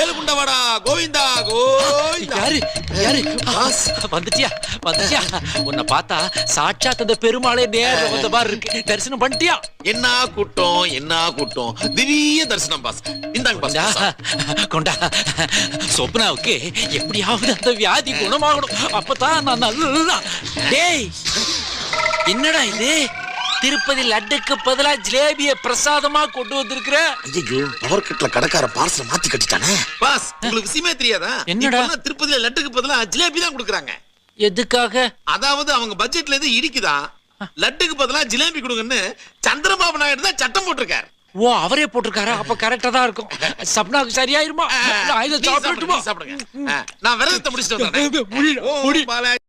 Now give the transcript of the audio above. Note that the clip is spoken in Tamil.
ஏழுகுண்டவாடா கோவிந்தா கோவிந்தா. யாரு யாரு? வந்துட்டியா வந்துட்டியா? உன்னை பார்த்தா சாட்சாத் அந்த பெருமாளே நேர்ல வந்த மாதிரி இருக்கு. தரிசனம் பண்ணிட்டியா? என்ன கூட்டம் என்ன கூட்டம்? திடீய தரிசனம் பாஸ். இந்தாங்க பாஸ் கொண்டா கொண்டா. சொப்னாவுக்கு எப்படியாவது அந்த வியாதி குணமாகணும். அப்பதான் நான் நல்லா டேய் என்னடா இது? திருப்பதி லட்டுக்கு பதிலா ஜிலேபிய பிரசாதமா கொண்டு வந்திருக்கிற? ஐயோ பவர் கட்ல கடைக்கார பார்சல் மாத்தி கட்டிட்டானே? பாஸ் உங்களுக்கு விஷயமே தெரியாதா? என்னடா? திருப்பதியில லட்டுக்கு பதிலா ஜிலேபி தான் கொடுக்குறாங்க. எதுக்காக? அதாவது அவங்க பட்ஜெட்ல இருந்து இடிக்குதான் லட்டுக்கு பதிலா ஜிலேபி கொடுங்கன்னு சந்திரபாபு நாயுடு தான் சட்டம் போட்டிருக்காரு. ஓ அவரே போட்டிருக்காரா? அப்ப கரெக்டா தான் இருக்கும். சப்னாக்கு சரியாயிருமா? நீ சாப்பிடுங்க, நான் விரதத்தை முடிச்சிட்டு வந்தேன்.